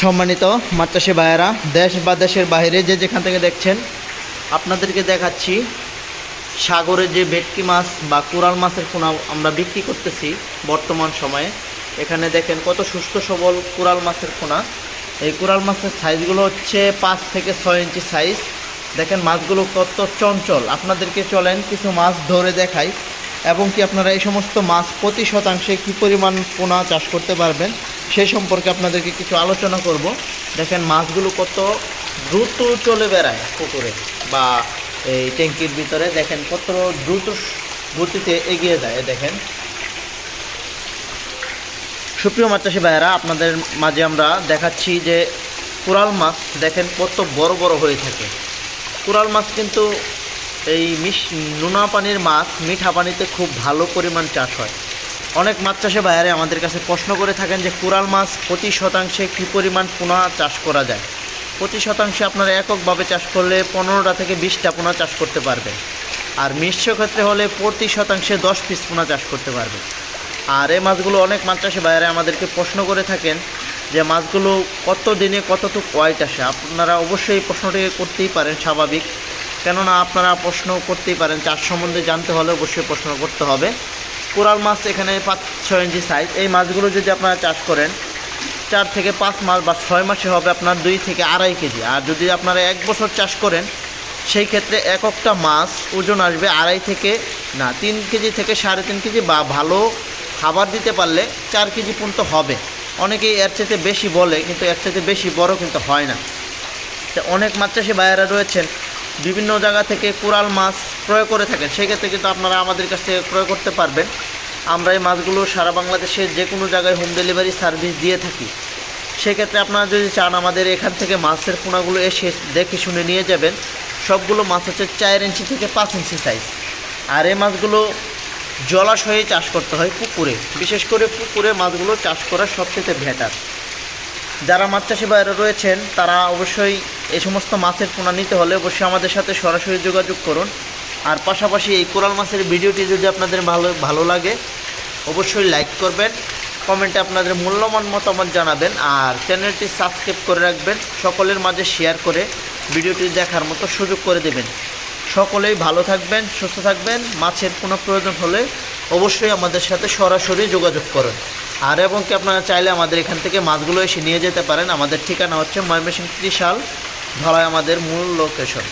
সম্মানিত মাত্রাসী ভাইয়েরা, দেশ বা দেশের বাইরে যে যেখান থেকে দেখছেন, আপনাদেরকে দেখাচ্ছি সাগরে যে ভেটকি মাছ বা কোরাল মাছের পোনা আমরা বিক্রি করতেছি বর্তমান সময়ে। এখানে দেখেন কত সুস্থ সবল কোরাল মাছের পোনা। এই কোরাল মাছের সাইজগুলো হচ্ছে পাঁচ থেকে ছয় ইঞ্চি সাইজ। দেখেন মাছগুলো কত চঞ্চল। আপনাদেরকে চলেন কিছু মাছ ধরে দেখাই। এবং কি আপনারা এই সমস্ত মাছ প্রতি শতাংশে কী পরিমাণ পোনা চাষ করতে পারবেন? সেই সম্পর্কে আপনাদেরকে কিছু আলোচনা করব। দেখেন মাছগুলো কত দ্রুত চলে বেড়ায় পুকুরে বা এই ট্যাঙ্কির ভিতরে। দেখেন কত দ্রুত গতিতে এগিয়ে যায় দেখেন। সুপ্রিয় মাছ চাষি ভাইয়েরা, আপনাদের মাঝে আমরা দেখাচ্ছি যে কোরাল মাছ দেখেন কত বড় বড় হয়ে থাকে। কোরাল মাছ কিন্তু এই মিশ নোনা পানির মাছ মিঠা পানিতে খুব ভালো পরিমাণ চাষ হয়। অনেক মাছ চাষে বাইরে আমাদের কাছে প্রশ্ন করে থাকেন যে কোরাল মাছ প্রতি শতাংশে কী পরিমাণ পোনা চাষ করা যায়? প্রতি শতাংশে আপনারা এককভাবে চাষ করলে পনেরোটা থেকে বিশটা পোনা চাষ করতে পারবেন আর মিশ্র ক্ষেত্রে হলে প্রতি শতাংশে দশ পিস পোনা চাষ করতে পারবেন আর এই মাছগুলো অনেক মাছ চাষি বাইরে আমাদেরকে প্রশ্ন করে থাকেন যে মাছগুলো কত দিনে কতটুকু ওয়াইট আসে? আপনারা অবশ্যই এই প্রশ্নটি করতেই পারেন, স্বাভাবিক। কেননা আপনারা প্রশ্ন করতেই পারেন, চাষ সম্বন্ধে জানতে হলে অবশ্যই প্রশ্ন করতে হবে। কোরাল মাছ এখানে পাঁচ, ছয় ইঞ্চি সাইজ এই মাছগুলো যদি আপনারা চাষ করেন, চার থেকে পাঁচ মাস বা ছয় মাসে হবে আপনার দুই থেকে আড়াই কেজি। আর যদি আপনারা এক বছর চাষ করেন, সেই ক্ষেত্রে এক একটা মাছ ওজন আসবে আড়াই থেকে, না, তিন কেজি থেকে সাড়ে তিন কেজি বা ভালো খাবার দিতে পারলে চার কেজি পর্যন্ত হবে। অনেকেই এর চাইতে বেশি বলে, কিন্তু এর চাইতে বেশি বড় কিন্তু হয় না। তো অনেক মাছ চাষি ভাইয়েরা রয়েছেন বিভিন্ন জায়গা থেকে কোরাল মাছ ক্রয় করে থাকেন। সেক্ষেত্রে কিন্তু আপনারা আমাদের কাছ থেকে ক্রয় করতে পারবেন। আমরা এই মাছগুলো সারা বাংলাদেশে যে কোনো জায়গায় হোম ডেলিভারি সার্ভিস দিয়ে থাকি। সেক্ষেত্রে আপনারা যদি চান আমাদের এখান থেকে মাছের পোনাগুলো এসে দেখে শুনে নিয়ে যাবেন, সবগুলো মাছ হচ্ছে চার ইঞ্চি থেকে পাঁচ ইঞ্চি সাইজ আর এই মাছগুলো জলাশয়ে চাষ করতে হয় পুকুরে। বিশেষ করে পুকুরে মাছগুলো চাষ করা সবচেয়ে বেটার। যারা মাছ চাষি বাইরে রয়েছেন, তারা অবশ্যই এই সমস্ত মাছের পোনা নিতে হলে অবশ্যই আমাদের সাথে সরাসরি যোগাযোগ করুন। আর পাশাপাশি এই কোরাল মাছের ভিডিওটি যদি আপনাদের ভালো ভালো লাগে, অবশ্যই লাইক করবেন, কমেন্টে আপনাদের মূল্যবান মতামত জানাবেন, আর চ্যানেলটি সাবস্ক্রাইব করে রাখবেন, সকলের মাঝে শেয়ার করে ভিডিওটি দেখার মতো সুযোগ করে দেবেন। সকলেই ভালো থাকবেন, সুস্থ থাকবেন, মাছের কোনো প্রয়োজন হলে অবশ্যই আমাদের সাথে সরাসরি যোগাযোগ করুন। আর এবং কি আপনারা চাইলে আমাদের এখান থেকে মাছগুলো এসে নিয়ে যেতে পারেন। আমাদের ঠিকানা হচ্ছে ময়মেশিং ত্রিশাল ধরায় আমাদের মূল লোকেশন